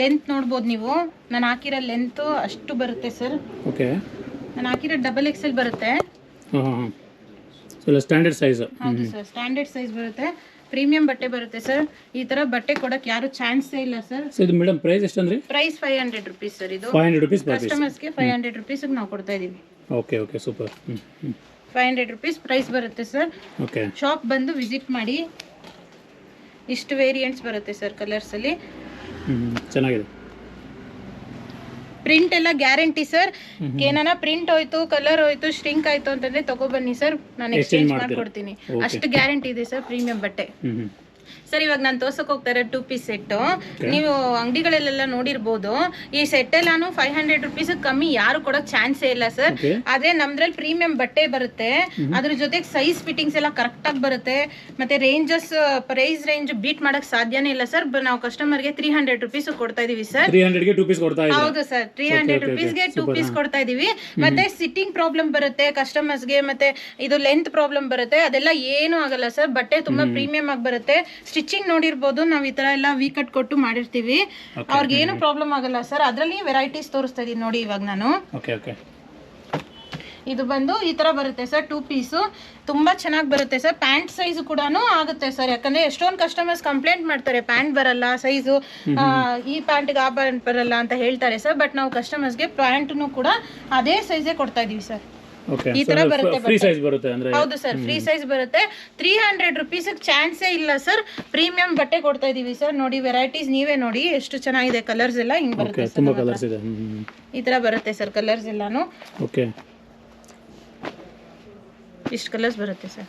ಲೆಂತ್ ನೋಡ್ಬೋದು ನೀವು. ನಾನು ಹಾಕಿರೋ ಲೆಂತ್ ಅಷ್ಟು ಬರುತ್ತೆ ಸರ್ ಓಕೆ ನಾನು ಹಾಕಿರೋ ಡಬಲ್ ಎಲ್ ಬರುತ್ತೆ. ಸ್ಟ್ಯಾಂಡರ್ಡ್ ಸೈಜ್ ಹೌದು ಸರ್ ಸ್ಟ್ಯಾಂಡರ್ಡ್ ಸೈಜ್ ಬರುತ್ತೆ. ಪ್ರೀಮಿಯಂ ಬಟ್ಟೆ ಬರುತ್ತೆ ಸರ್ ಈ ತರ ಬಟ್ಟೆ ಕೊಡಕ್ ಯಾರು ಚಾನ್ಸ್ ಇಲ್ಲ ಸರ್ ಇದು ಮೇಡಮ್ ಪ್ರೈಸ್ ಎಷ್ಟು ಅಂದ್ರೆ? Price five hundred rupees sir ಇದು ಫೈವ್ ಹಂಡ್ರೆಡ್ ರುಪೀಸ್ಗೆ ಪೀಸ್ ಕಸ್ಟಮರ್ಸ್ಗೆ ಫೈವ್ ಹಂಡ್ರೆಡ್ ರುಪೀಸ್ಗೆ ನಾವು ಕೊಡ್ತಾ ಇದೀವಿ. Okay okay super five hundred rupees price ಬರುತ್ತೆ ಸರ್ ಓಕೆ ಶಾಪ್ ಬಂದು ವಿಸಿಟ್ ಮಾಡಿ. ಇಷ್ಟು ವೇರಿಯಂಟ್ಸ್ ಬರುತ್ತೆ ಸರ್ ಕಲರ್ಸ್ ಅಲ್ಲಿ. ಚೆನ್ನಾಗಿದೆ. ಪ್ರಿಂಟ್ ಎಲ್ಲ ಗ್ಯಾರಂಟಿ ಸರ್ ಏನಾನ ಪ್ರಿಂಟ್ ಹೋಯ್ತು ಕಲರ್ ಹೋಯ್ತು ಶ್ರಿಂಕ್ ಆಯ್ತು ಅಂತಂದ್ರೆ ತಗೊಬನ್ನಿ ಸರ್ ನಾನು ಎಕ್ಸ್ಚೇಂಜ್ ಮಾಡ್ಕೊಡ್ತೀನಿ. ಅಷ್ಟು ಗ್ಯಾರಂಟಿ ಇದೆ ಸರ್ ಪ್ರೀಮಿಯಂ ಬಟ್ಟೆ. ಸರ್ ಇವಾಗ ನಾನು ತೋರ್ಸಕ್ ಹೋಗ್ತಾ ಇರೋ ಟೂ ಪೀಸ್ ಸೆಟ್ ನೀವು ಅಂಗಡಿಗಳಲ್ಲೆಲ್ಲ ನೋಡಿರ್ಬೋದು. ಈ ಸೆಟ್ ಎಲ್ಲಾನು ಫೈವ್ ಹಂಡ್ರೆಡ್ ರುಪೀಸ್ ಕಮ್ಮಿ ಯಾರು ಕೊಡೋಕ್ ಚಾನ್ಸೇ ಇಲ್ಲ ಸರ್ ಆದ್ರೆ ನಮ್ದ್ರಲ್ಲಿ ಪ್ರೀಮಿಯಂ ಬಟ್ಟೆ ಬರುತ್ತೆ. ಅದ್ರ ಜೊತೆಗೆ ಸೈಜ್ ಫಿಟ್ಟಿಂಗ್ಸ್ ಎಲ್ಲ ಕರೆಕ್ಟ್ ಆಗಿ ಬರುತ್ತೆ. ಮತ್ತೆ ರೇಂಜಸ್ ಪ್ರೈಸ್ ರೇಂಜ್ ಬೀಟ್ ಮಾಡಕ್ ಸಾಧ್ಯನೇ ಇಲ್ಲ ಸರ್ ನಾವು ಕಸ್ಟಮರ್ಗೆ ತ್ರೀ ಹಂಡ್ರೆಡ್ ರುಪೀಸ್ ಕೊಡ್ತಾ ಇದೀವಿ ಸರ್ ಹೌದು ಸರ್ ತ್ರೀ ಹಂಡ್ರೆಡ್ ರುಪೀಸ್ಗೆ ಟೂ ಪೀಸ್ ಕೊಡ್ತಾ ಇದೀವಿ. ಮತ್ತೆ ಸಿಟ್ಟಿಂಗ್ ಪ್ರಾಬ್ಲಮ್ ಬರುತ್ತೆ ಕಸ್ಟಮರ್ಸ್ಗೆ. ಮತ್ತೆ ಇದು ಲೆಂತ್ ಪ್ರಾಬ್ಲಮ್ ಬರುತ್ತೆ. ಅದೆಲ್ಲ ಏನು ಆಗಲ್ಲ ಸರ್ ಬಟ್ಟೆ ತುಂಬಾ ಪ್ರೀಮಿಯಂ ಆಗಿ ಬರುತ್ತೆ. ಸ್ಟಿಚಿಂಗ್ ನೋಡಿರ್ಬೋದು ನಾವು ಈ ತರ ಎಲ್ಲ ವಿ ಕಟ್ ಕೊಟ್ಟು ಮಾಡಿರ್ತೀವಿ. ಅವ್ರಿಗೆ ಏನು ಪ್ರಾಬ್ಲಮ್ ಆಗಲ್ಲ ಸರ್. ಅದರಲ್ಲಿ ವೆರೈಟೀಸ್ ತೋರಿಸ್ತಾ ಇದೀನಿ ನೋಡಿ ಇವಾಗ ನಾನು. ಓಕೆ ಓಕೆ ಇದು ಬಂದು ಈ ತರ ಬರುತ್ತೆ ಸರ್ ಟೂ ಪೀಸು ತುಂಬಾ ಚೆನ್ನಾಗಿ ಬರುತ್ತೆ ಸರ್. ಪ್ಯಾಂಟ್ ಸೈಜ್ ಕೂಡ ಆಗುತ್ತೆ ಸರ್. ಯಾಕಂದ್ರೆ ಎಷ್ಟೊಂದು ಕಸ್ಟಮರ್ಸ್ ಕಂಪ್ಲೇಂಟ್ ಮಾಡ್ತಾರೆ ಪ್ಯಾಂಟ್ ಬರಲ್ಲ ಸೈಜು ಈ ಪ್ಯಾಂಟ್ಗೆ ಆ ಪ್ಯಾಂಟ್ ಬರಲ್ಲ ಅಂತ ಹೇಳ್ತಾರೆ ಸರ್. ಬಟ್ ನಾವು ಕಸ್ಟಮರ್ಸ್ಗೆ ಪ್ಯಾಂಟ್ನು ಕೂಡ ಅದೇ ಸೈಜೇ ಕೊಡ್ತಾ ಇದೀವಿ ಸರ್. ಈ ತರ ಬರುತ್ತೆ ಫ್ರೀ ಸೈಜ್ ಬರುತ್ತೆ ಅಂದರೆ ಹೌದು ಸರ್ ಫ್ರೀ ಸೈಜ್ ಬರುತ್ತೆ. ತ್ರೀ ಹಂಡ್ರೆಡ್ ರುಪೀಸ್ ಚಾನ್ಸೇ ಇಲ್ಲ ಸರ್. ಪ್ರೀಮಿಯಂ ಬಟ್ಟೆ ಕೊಡ್ತಾ ಇದೀವಿ ಸರ್. ನೋಡಿ ವೆರೈಟೀಸ್ ನೀವೇ ನೋಡಿ ಎಷ್ಟು ಚೆನ್ನಾಗಿದೆ ಕಲರ್ಸ್ ಎಲ್ಲ ಹಿಂಗ್ ಬರುತ್ತೆ ತುಂಬ ಕಲರ್ಸ್ ಇದೆ. ಈ ತರ ಬರುತ್ತೆ ಸರ್ ಕಲರ್ಸ್ ಎಲ್ಲಾನು. ಓಕೆ ಇಷ್ಟು ಕಲರ್ಸ್ ಬರುತ್ತೆ ಸರ್.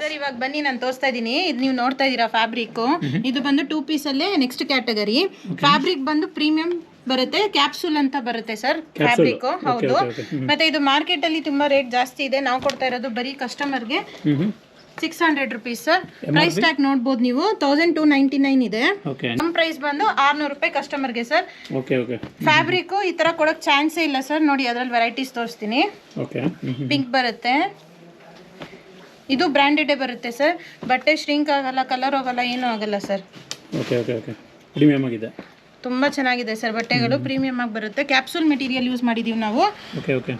ಸರ್ ಇವಾಗ ಬನ್ನಿ ನಾನು ತೋರಿಸ್ತಾ ಇದ್ದೀನಿ ಇದು ನೀವು ನೋಡ್ತಾ ಇದ್ದೀರಾ ಫ್ಯಾಬ್ರಿಕ್ ಇದು ಬಂದು ಟೂ ಪೀಸ್ ಅಲ್ಲೇ ನೆಕ್ಸ್ಟ್ ಕ್ಯಾಟಗರಿ ಫ್ಯಾಬ್ರಿಕ್ ಬಂದು ಪ್ರೀಮಿಯಂ ಬರುತ್ತೆ ಕ್ಯಾಪ್ಸೂಲ್ ಅಂತ ಬರುತ್ತೆ ಸರ್. ಫ್ಯಾಬ್ರಿಕ್ ಹೌದು. ಮತ್ತೆ ಇದು ಮಾರ್ಕೆಟ್ ಅಲ್ಲಿ ತುಂಬಾ ರೇಟ್ ಜಾಸ್ತಿ ಇದೆ. ನಾವು ಕೊಡ್ತಾ ಇರೋದು ಬರೀ ಕಸ್ಟಮರ್ಗೆ six hundred rupees sir. Price tag ನೋಡ್ಬೋದು ನೀವು. ತೌಸಂಡ್ ಟು ನೈಂಟಿ ನೈನ್ ಇದೆ ನಮ್ಮ ಪ್ರೈಸ್ ಬಂದು ಆರ್ನೂರು ರೂಪಾಯಿ ಕಸ್ಟಮರ್ಗೆ ಸರ್. ಫ್ಯಾಬ್ರಿಕ್ ಈ ತರ ಕೊಡಕ್ ಚಾನ್ಸೇ ಇಲ್ಲ ಸರ್. ನೋಡಿ ಅದ್ರಲ್ಲಿ ವೆರೈಟೀಸ್ ತೋರಿಸ್ತೀನಿ. ಪಿಂಕ್ ಬರುತ್ತೆ. ಇದು ಬ್ರ್ಯಾಂಡೆಡೇ ಬರುತ್ತೆ ಸರ್. ಬಟ್ಟೆ ಶ್ರಿಂಕ್ ಆಗಲ್ಲ ಕಲರ್ ಹೋಗಲ್ಲ ಏನೂ ಆಗಲ್ಲ sir. Okay okay okay premium ಆಗಿದೆ. ತುಂಬ ಚೆನ್ನಾಗಿದೆ ಸರ್. ಬಟ್ಟೆಗಳು ಪ್ರೀಮಿಯಂ ಆಗಿ ಬರುತ್ತೆ. ಕ್ಯಾಪ್ಸೂಲ್ ಮೆಟೀರಿಯಲ್ ಯೂಸ್ ಮಾಡಿದೀವಿ ನಾವು. ಓಕೆ ಓಕೆ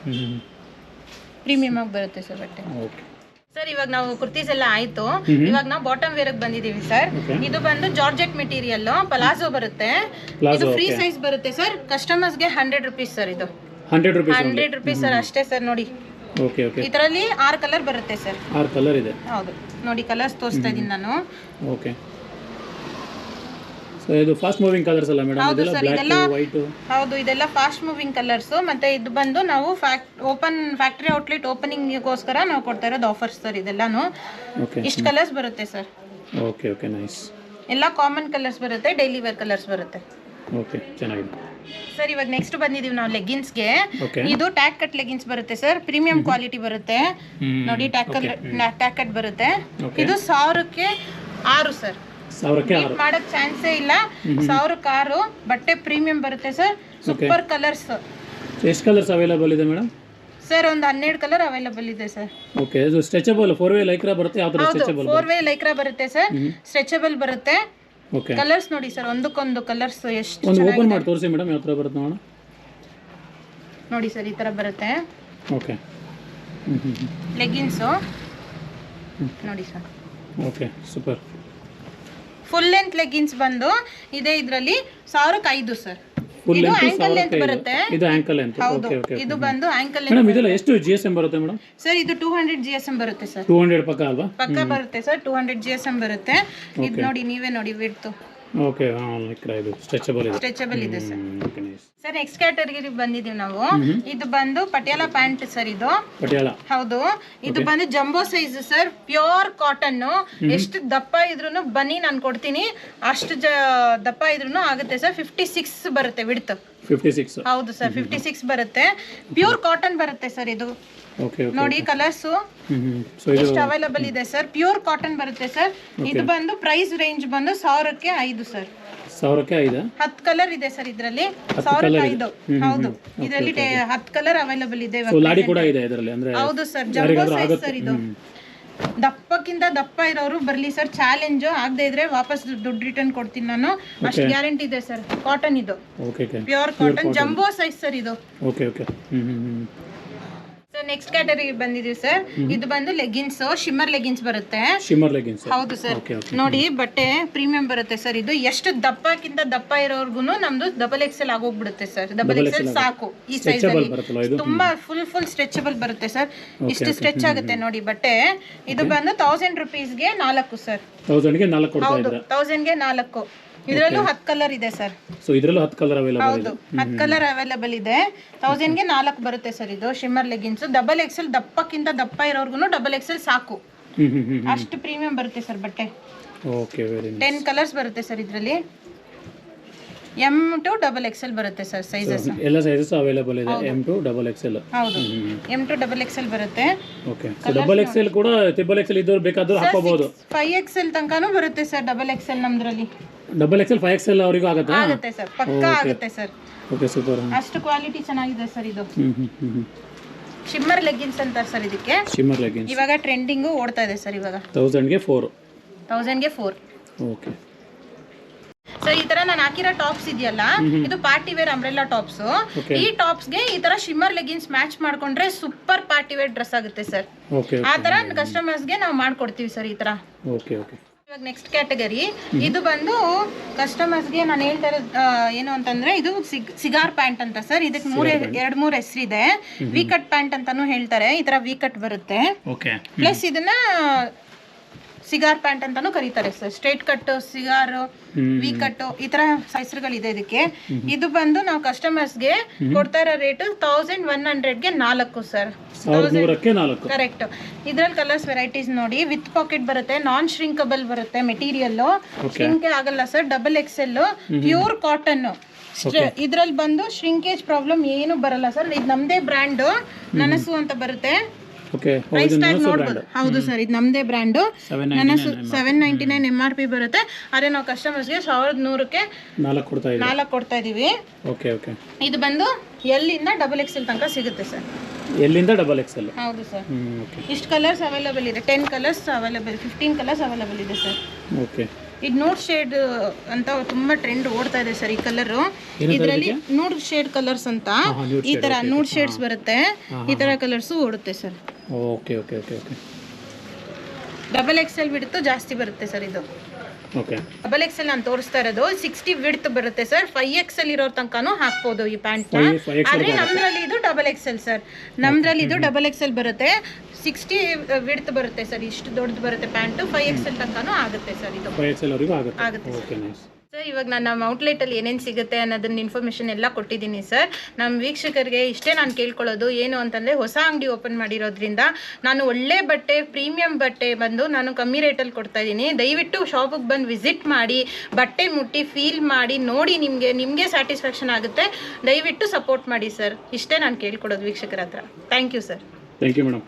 ಪ್ರೀಮಿಯಮ್ ಆಗಿ ಬರುತ್ತೆ ಸರ್ ಬಟ್ಟೆ. ಓಕೆ ಸರ್ ಇವಾಗ ನಾವು ಕುರ್ತೀಸ್ ಎಲ್ಲ ಆಯ್ತು. ಇವಾಗ ನಾವು ಬಾಟಮ್ ವೇರ್ ಬಂದಿದೀವಿ ಸರ್. ಇದು ಬಂದು ಜಾರ್ಜೆಟ್ ಮೆಟೀರಿಯಲ್ ಪಲಾಜೋ ಬರುತ್ತೆ. ಇದು ಫ್ರೀ ಸೈಜ್ ಬರುತ್ತೆ ಸರ್. ಕಸ್ಟಮರ್ಸ್ಗೆ ಹಂಡ್ರೆಡ್ ರುಪೀಸ್ ಸರ್ ಇದು. Hundred rupees hundred rupees sir ಅಷ್ಟೇ ಸರ್ ನೋಡಿ. ಓಕೆ ಓಕೆ ಇದರಲ್ಲಿ ಆರು ಕಲರ್ ಬರುತ್ತೆ ಸರ್. ಆರು ಕಲರ್ ಇದೆ. ಹೌದು. ನೋಡಿ ಕಲರ್ಸ್ ತೋರಿಸ್ತಾ ಇದೀನಿ ನಾನು. ಓಕೆ ಸೊ ಇದು ಫಾಸ್ಟ್ ಮೂವಿಂಗ್ ಕಲರ್ಸ್ ಅಲ್ಲ ಮೇಡಮ್ ಹೌದು ಇದೆಲ್ಲ sir, ಬ್ಲ್ಯಾಕ್ ವೈಟ್ ಹೌದು ಇದೆಲ್ಲ ಫಾಸ್ಟ್ ಮೂವಿಂಗ್ ಕಲರ್ಸ್ ಮತ್ತೆ ಇದು ಬಂದು ನಾವು ಓಪನ್ ಫ್ಯಾಕ್ಟರಿ ಔಟ್ಲೆಟ್ ಓಪನಿಂಗ್ಗೋಸ್ಕರ ನಾವು ಕೊಡ್ತಾ ಇರೋದು ಆಫರ್ಸ್ ಸರ್ ಇದೆಲ್ಲಾನು. ಓಕೆ ಇಷ್ಟು ಕಲರ್ಸ್ ಬರುತ್ತೆ ಸರ್ ಓಕೆ ಓಕೆ ನೈಸ್ ಎಲ್ಲ ಕಾಮನ್ ಕಲರ್ಸ್ ಬರುತ್ತೆ ಡೈಲಿ ವೇರ್ ಕಲರ್ಸ್ ಬರುತ್ತೆ. ಓಕೆ ಚೆನ್ನಾಗಿದೆ. ಸರ್ ಇವಾಗ ನೆಕ್ಸ್ಟ್ ಬಂದಿದೀವಿ ನಾವು ಲೆಗ್ಗಿನ್ಸ್ಗೆ ಗೆ ಇದು ಟ್ಯಾಕ್ ಕಟ್ ಲೆಗಿನ್ಸ್ ಬರುತ್ತೆ ಸರ್ ಪ್ರೀಮಿಯಂ ಕ್ವಾಲಿಟಿ ಬರುತ್ತೆ. ಹ್ಮ್. ನೋಡಿ ಟ್ಯಾಕ್ ಟ್ಯಾಕ್ ಕಟ್ ಬರುತ್ತೆ. Okay. ಇದು ಸಾವಿರಕ್ಕೆ ಆರು ಸರ್ ಸಾವಿರಕ್ಕೆ ಆರು. ಮಾಡಕ್ ಚಾನ್ಸೇ ಇಲ್ಲ. ಸಾವಿರಕ್ಕೆ ಕಾರು ಬಟ್ಟೆ ಪ್ರೀಮಿಯಂ ಬರುತ್ತೆ ಸರ್ ಸೂಪರ್ ಕಲರ್ಸ್ ಎಷ್ಟು ಕಲರ್ಸ್ ಅವೈಲೇಬಲ್ ಇದೆ ಮೇಡಮ್ ಸರ್ ಒಂದು ಹನ್ನೆರಡು ಕಲರ್ ಅವೈಲೇಬಲ್ ಇದೆ ಸರ್ ಓಕೆ ಇದು ಸ್ಟ್ರೆಚಬಲ್ ಫೋರ್ ವೇ ಲೈಕ್ರಾ ಬರುತ್ತೆ ಯಾವ ಥರ ಸ್ಟ್ರೆಚಬಲ್ ಫೋರ್ ವೇ ಲೈಕ್ರಾ ಬರುತ್ತೆ ಸರ್ ಸ್ಟ್ರೆಚಬಲ್ ಬರುತ್ತೆ. ಓಕೆ ಕಲರ್ಸ್ ನೋಡಿ ಸರ್ ಒಂದಕ್ಕೊಂದು ಕಲರ್ಸ್ ಎಷ್ಟು ಒಂದು ಓಪನ್ ಮಾಡಿ ತೋರಿಸಿ ಮೇಡಮ್ ಯಾವ ಥರ ಬರುತ್ತೆ ನೋಡೋಣ. ನೋಡಿ ಸರ್ ಈ ತರ ಬರುತ್ತೆ. ಓಕೆ ಲೆಗಿನ್ಸು ನೋಡಿ sir okay super full length leggings ಬಂದು ಇದೆ ಇದರಲ್ಲಿ ಸಾವಿರಕ್ಕೆ ಐದು ಸರ್ ಇದು ಆಂಕಲ್ ಲೆಂತ್ ಬರುತ್ತೆ. ಇದು ಆ್ಯಂಕಲ್ ಲೆಂತ್ ಹೌದು. ಇದು ಬಂದು ಆಂಕಲ್ ಲೆಂತ್ ಮೇಡಮ್ ಇದೆಲ್ಲ ಎಷ್ಟು ಜಿ ಎಸ್ ಎಂ ಬರುತ್ತೆ ಮೇಡಮ್ ಸರ್ ಇದು two hundred G S M ಬರುತ್ತೆ ಸರ್ ಟೂ ಹಂಡ್ರೆಡ್ ಪಕ್ಕ ಅಲ್ವಾ? ಪಕ್ಕ ಬರುತ್ತೆ sir two hundred G S M ಬರುತ್ತೆ. ಇದು ನೋಡಿ ನೀವೇ ನೋಡಿ ವಿಡ್ತು ಓಕೆ ಲೈಕ್ರಾ ಇದು ಸ್ಟ್ರೆಚಬಲ್ ಇದೆ. ಸ್ಟ್ರೆಚಬಲ್ ಇದೆ ಸರ್ ಸರ್ ನೆಕ್ಸ್ಟ್ ಕ್ಯಾಟಗರಿ ಬಂದಿದೀವಿ ನಾವು. ಇದು ಬಂದು ಪಟಿಯಾಲ ಪ್ಯಾಂಟ್ ಸರ್ ಇದು. ಪಟಿಯಾಳ ಹೌದು. ಇದು ಬಂದು jumbo size sir pure cotton ಎಷ್ಟು ದಪ್ಪ ಇದ್ರೂ ಬನ್ನಿ ನಾನು ಕೊಡ್ತೀನಿ. ಅಷ್ಟು ದಪ್ಪ ಇದ್ರೂ ಆಗುತ್ತೆ ಸರ್ ಫಿಫ್ಟಿ ಸಿಕ್ಸ್ ಬರುತ್ತೆ ವಿಡ್ತ್ ಫಿಫ್ಟಿ ಸಿಕ್ಸ್ ಹೌದು ಸರ್ ಫಿಫ್ಟಿ ಸಿಕ್ಸ್ ಬರುತ್ತೆ. ಪ್ಯೂರ್ ಕಾಟನ್ ಬರುತ್ತೆ ಸರ್ ಇದು. ನೋಡಿ ಕಲರ್ಸ್ ಎಷ್ಟು ಅವೈಲಬಲ್ ಇದೆ ಸರ್ ಪ್ಯೂರ್ ಕಾಟನ್ ಬರುತ್ತೆ ಸರ್ ಇದು ಬಂದು ಪ್ರೈಸ್ ರೇಂಜ್ ಬಂದು ಸಾವಿರಕ್ಕೆ ಐದು ಸರ್ ಸಾವಿರಕ್ಕೆ ಐದಾ? ಹತ್ತು ಕಲರ್ ಇದೆ ಸರ್ ಇದರಲ್ಲಿ. ಸಾವಿರಕ್ಕೆ ಐದು. ಹೌದು. ಇದರಲ್ಲಿ ಹತ್ತು ಕಲರ್ ಅವೈಲಬಲ್ ಇದೆ ಲಾಡಿ ಕೂಡ ಇದೆ ಇದರಲ್ಲಿ ಅಂದರೆ ಹೌದು ಸರ್ ಜಂಬೋ ಸೈಜ್ ಸರ್ ಇದು. ದಪ್ಪಕ್ಕಿಂತ ದಪ್ಪ ಇರೋರು ಬರ್ಲಿ ಸರ್ ಚಾಲೆಂಜ್ ಆಗದೆ ಇದ್ರೆ ವಾಪಸ್ ದುಡ್ಡು ರಿಟರ್ನ್ ಕೊಡ್ತೀನಿ ನಾನು. ಅಷ್ಟು ಗ್ಯಾರಂಟಿ ಇದೆ ಸರ್ ಕಾಟನ್ ಇದು. Pure cotton jumbo size sir ಇದು. ಓಕೆ ಓಕೆ ನೆಕ್ಸ್ಟ್ ಕ್ಯಾಟಗರಿ ಬಂದಿದೀವಿ ಸರ್ ಇದು ಬಂದು ಲೆಗಿನ್ಸ್ ಶಿಮ್ಮರ್ ಲೆಗಿನ್ಸ್ ಬರುತ್ತೆ. ಶಿಮ್ಮರ್ ಲೆಗಿನ್ಸ್ ಹೌದು ಸರ್ ನೋಡಿ ಬಟ್ಟೆ ಪ್ರೀಮಿಯಂ ಬರುತ್ತೆ ಸರ್ ಇದು ಎಷ್ಟು ದಪ್ಪಕ್ಕಿಂತ ದಪ್ಪ ಇರೋರ್ಗು ನಮ್ದು ಡಬಲ್ ಎಕ್ಸೆಲ್ ಆಗೋಗ್ಬಿಡುತ್ತೆ ಸರ್ ಡಬಲ್ ಎಕ್ಸೆಲ್ ಸಾಕು ಈ ಸೈಜ್ ಅಲ್ಲಿ. ತುಂಬಾ ಫುಲ್ ಫುಲ್ ಸ್ಟ್ರೆಚಬಲ್ ಬರುತ್ತೆ ಸರ್ ಇಷ್ಟು ಸ್ಟ್ರೆಚ್ ಆಗುತ್ತೆ ನೋಡಿ ಬಟ್ಟೆ. ಇದು ಬಂದು ತೌಸಂಡ್ ರುಪೀಸ್ಗೆ ನಾಲ್ಕು ಸರ್ ತೌಸಂಡ್ಗೆ ನಾಲ್ಕು ಹೌದು ತೌಸಂಡ್ಗೆ ನಾಲ್ಕು. ಇದರಲ್ಲೂ ಹತ್ತು ಕಲರ್ ಇದೆ ಸರ್ ಸೊ ಇದರಲ್ಲೂ ಹತ್ತು ಕಲರ್ ಅವೈಲೇಬಲ್ ಇದೆ. ಹೌದು ಹತ್ತು ಕಲರ್ ಅವೈಲೇಬಲ್ ಇದೆ. ತೌಸಂಡ್ಗೆ ನಾಲ್ಕು ಬರುತ್ತೆ ಸರ್ ಇದು ಶಿಮ್ಮರ್ ಲೆಗಿನ್ಸ್ ಡಬಲ್ ಎಕ್ಸೆಲ್ ದಪ್ಪಕ್ಕಿಂತ ದಪ್ಪ ಇರೋರ್ಗು ಡಬಲ್ ಎಕ್ಸೆಲ್ ಸಾಕು. ಅಷ್ಟು ಪ್ರೀಮಿಯಂ ಬರುತ್ತೆ ಸರ್ ಬಟ್ಟೆ. ಓಕೆ ವೆರಿ ಟೆನ್ ಕಲರ್ಸ್ ಬರುತ್ತೆ ಸರ್ ಇದರಲ್ಲಿ. ಎಂ ಟು ಡಬಲ್ ಎಕ್ಸೆಲ್ ಬರುತ್ತೆ ಸರ್ ಸೈಜಸ್ ಎಲ್ಲ ಸೈಜಸ್ ಅವೈಲೇಬಲ್ ಇದೆ. ಎಂ ಟು ಡಬಲ್ ಎಕ್ಸೆಲ್ ಹೌದು. ಎಂ ಟು ಡಬಲ್ ಎಕ್ಸೆಲ್ ಬರುತ್ತೆ. ಓಕೆ ಡಬಲ್ ಎಕ್ಸೆಲ್ ಕೂಡ ಟ್ರಿಬಲ್ ಎಕ್ಸೆಲ್ ಇದ್ದವ್ರು ಬೇಕಾದ್ರೂ ಹಾಕೋಬಹುದು ಫೈವ್ ಎಕ್ಸೆಲ್ ತನಕನೂ ಬರುತ್ತೆ ಸರ್ ಡಬಲ್ ಎಕ್ಸೆಲ್ ನಮ್ದ್ರಲ್ಲಿ. ಡಬಲ್ ಎಕ್ಸೆಲ್ ಫೈವ್ ಎಕ್ಸೆಲ್ ಅವರಿಗೂ ಆಗುತ್ತಾ? ಆಗುತ್ತೆ ಸರ್ ಪಕ್ಕಾ ಆಗುತ್ತೆ ಸರ್. ಓಕೆ ಸೂಪರ್ ಅಷ್ಟು ಕ್ವಾಲಿಟಿ ಚೆನ್ನಾಗಿದೆ ಸರ್ ಇದು. ಶಿಮ್ಮರ್ ಲೆಗ್ಗಿನ್ಸ್ ಅಂತಾರೆ ಸರ್ ಇದಕ್ಕೆ. ಶಿಮ್ಮರ್ ಲೆಗ್ಗಿನ್ಸ್ ಇವಾಗ ಟ್ರೆಂಡಿಂಗು ಓಡ್ತಾ ಇದೆ ಸರ್ ಇವಾಗ. ತೌಸಂಡ್ಗೆ ಫೋರ್ ತೌಸಂಡ್ಗೆ ಫೋರ್ ಓಕೆ. ಸರ್ ಈ ತರ ನಾನು ಹಾಕಿರೋ ಟಾಪ್ಸ್ ಇದೆಯಲ್ಲ ಇದು ಪಾರ್ಟಿ ವೇರ್ ಅಂಬ್ರೆಲ್ಲಾ ಟಾಪ್ಸ್ ಈ ಟಾಪ್ಸ್ಗೆ ಈ ತರ ಶಿಮ್ಮರ್ ಲೆಗಿನ್ಸ್ ಮ್ಯಾಚ್ ಮಾಡ್ಕೊಂಡ್ರೆ ಸೂಪರ್ ಪಾರ್ಟಿ ವೇರ್ ಡ್ರೆಸ್ ಆಗುತ್ತೆ ಸರ್. ಆ ತರ ಕಸ್ಟಮರ್ಸ್ಗೆ ನಾವು ಮಾಡ್ಕೊಡ್ತೀವಿ ಸರ್ ಈ ತರ. Okay okay. ಇವಾಗ ನೆಕ್ಸ್ಟ್ ಕ್ಯಾಟಗರಿ ಇದು ಬಂದು ಕಸ್ಟಮರ್ಸ್ಗೆ ನಾನು ಹೇಳ್ತಾ ಇರೋದು ಏನು ಅಂತಂದ್ರೆ ಇದು ಸಿಗ್ ಸಿಗಾರ್ ಪ್ಯಾಂಟ್ ಅಂತ ಸರ್. ಇದಕ್ಕೆ ಮೂರ್ ಎರಡ್ ಮೂರ್ ಹೆಸರಿದೆ. ವಿ ಕಟ್ ಪ್ಯಾಂಟ್ ಅಂತಾನು ಹೇಳ್ತಾರೆ. ಈ ತರ ವಿ ಕಟ್ ಬರುತ್ತೆ ಪ್ಲಸ್ ಇದನ್ನ ಸಿಗಾರ್ ಪ್ಯಾಂಟ್ ಅಂತಾನು ಕರೀತಾರೆ sir straight cut cigar V cut ಈ ತರ ಹೆಸರುಗಳಿದೆ ಇದಕ್ಕೆ. ಇದು ಬಂದು ನಾವು ಕಸ್ಟಮರ್ಸ್ಗೆ ಕೊಡ್ತಾ ಇರೋ ರೇಟ್ ತೌಸಂಡ್ ಒನ್ ಹಂಡ್ರೆಡ್ಗೆ ನಾಲ್ಕು ಸರ್ ಕರೆಕ್ಟ್ ಇದ್ರಲ್ಲಿ ಕಲರ್ಸ್ ವೆರೈಟೀಸ್ ನೋಡಿ ವಿತ್ ಪಾಕೆಟ್ ಬರುತ್ತೆ ನಾನ್ ಶ್ರಿಂಕಬಲ್ ಬರುತ್ತೆ ಮೆಟೀರಿಯಲ್ ಶ್ರಿಂಕೆ ಆಗಲ್ಲ sir double XL pure cotton ಇದ್ರಲ್ಲಿ ಬಂದು ಶ್ರಿಂಕೇಜ್ ಪ್ರಾಬ್ಲಮ್ ಏನು ಬರಲ್ಲ ಸರ್ ಇದು ನಮ್ದೇ ಬ್ರ್ಯಾಂಡ್ ನನಸು ಅಂತ ಬರುತ್ತೆ. ಪ್ರೈಸ್ ಟ್ಯಾಗ್ ನೋಡ್ಬೋದು. ಹೌದು ಸರ್ ಇದು ನಮ್ಮದೇ brand seven ninety nine M R P ಬರುತ್ತೆ. ಆದರೆ ನಾವು ಕಸ್ಟಮರ್ಸ್ಗೆ ಸಾವಿರದ ನೂರಕ್ಕೆ ನಾಲ್ಕು ಕೊಡ್ತಾ ಇದ್ದೀವಿ ನಾಲ್ಕು ಕೊಡ್ತಾ ಇದೀವಿ. ಓಕೆ ಓಕೆ ಇದು ಬಂದು ಎಲ್ಲಿಂದ ಡಬಲ್ ಎಕ್ಸೆಲ್ ತನಕ ಸಿಗುತ್ತೆ ಸರ್? ಎಲ್ಲಿಂದ ಡಬಲ್ ಎಕ್ಸೆಲ್ ಹೌದು ಸರ್. ಓಕೆ ಇಷ್ಟು ಕಲರ್ಸ್ ಅವೈಲೇಬಲ್ ಇದೆ. Ten colours available fifteen colours available ಇದೆ ಸರ್. ಓಕೆ ಇದು ನೂಡ್ ಶೇಡ್ ಅಂತ ತುಂಬಾ ಟ್ರೆಂಡ್ ಓಡ್ತಾ ಇದೆ ಸರ್ ಈ ಕಲರ್ ಇದರಲ್ಲಿ ನೂಡ್ ಶೇಡ್ ಕಲರ್ಸ್ ಅಂತ. ಈ ತರ ನೂಡ್ ಶೇಡ್ಸ್ ಬರುತ್ತೆ. ಈ ತರ ಕಲರ್ಸ್ ಓಡುತ್ತೆ sir. Okay okay okay okay double XL width ಜಾಸ್ತಿ ಬರುತ್ತೆ ಸರ್ ಇದು. ಡಬಲ್ ಎಕ್ಸೆಲ್ ನಾನು ತೋರಿಸ್ತಾ ಇರೋದು ಸಿಕ್ಸ್ಟಿ ವಿಡ್ತ್ ಬರುತ್ತೆ ಸರ್. ಫೈವ್ ಎಕ್ಸೆಲ್ ಇರೋ ತನಕನೂ ಹಾಕ್ಬೋದು ಈ ಪ್ಯಾಂಟ್ ಆದ್ರೆ ನಮ್ದ್ರಲ್ಲಿ ಇದು ಡಬಲ್ ಎಕ್ಸೆಲ್ ಸರ್. ನಮ್ದ್ರಲ್ಲಿ ಇದು ಡಬಲ್ ಎಕ್ಸೆಲ್ ಬರುತ್ತೆ. ಸಿಕ್ಸ್ಟಿ ವಿಡ್ತ್ ಬರುತ್ತೆ ಸರ್ ಇಷ್ಟು ದೊಡ್ಡದು ಬರುತ್ತೆ ಪ್ಯಾಂಟ್ ಫೈವ್ ಎಕ್ಸೆಲ್ ತನಕನೂ ಆಗುತ್ತೆ ಸರ್ ಇದು. ಫೈವ್ ಎಕ್ಸೆಲ್ ಅವರಿಗೂ ಆಗುತ್ತೆ. ಆಗುತ್ತೆ ಓಕೆ ನೈಸ್ ಸರ್ ಇವಾಗ ನಾನು ನಮ್ಮ ಔಟ್ಲೆಟಲ್ಲಿ ಏನೇನು ಸಿಗುತ್ತೆ ಅನ್ನೋದನ್ನ ಇನ್ಫಾರ್ಮೇಷನ್ ಎಲ್ಲ ಕೊಟ್ಟಿದ್ದೀನಿ ಸರ್. ನಮ್ಮ ವೀಕ್ಷಕರಿಗೆ ಇಷ್ಟೇ ನಾನು ಕೇಳ್ಕೊಳ್ಳೋದು ಏನು ಅಂತಂದರೆ ಹೊಸ ಅಂಗಡಿ ಓಪನ್ ಮಾಡಿರೋದ್ರಿಂದ ನಾನು ಒಳ್ಳೆ ಬಟ್ಟೆ ಪ್ರೀಮಿಯಂ ಬಟ್ಟೆ ಬಂದು ನಾನು ಕಮ್ಮಿ ರೇಟಲ್ಲಿ ಕೊಡ್ತಾ ಇದ್ದೀನಿ. ದಯವಿಟ್ಟು ಶಾಪಿಗೆ ಬಂದು ವಿಸಿಟ್ ಮಾಡಿ ಬಟ್ಟೆ ಮುಟ್ಟಿ ಫೀಲ್ ಮಾಡಿ ನೋಡಿ ನಿಮಗೆ ನಿಮಗೆ ಸ್ಯಾಟಿಸ್ಫ್ಯಾಕ್ಷನ್ ಆಗುತ್ತೆ. ದಯವಿಟ್ಟು ಸಪೋರ್ಟ್ ಮಾಡಿ ಸರ್. ಇಷ್ಟೇ ನಾನು ಕೇಳ್ಕೊಡೋದು ವೀಕ್ಷಕರ ಹತ್ರ. Thank you sir thank you madam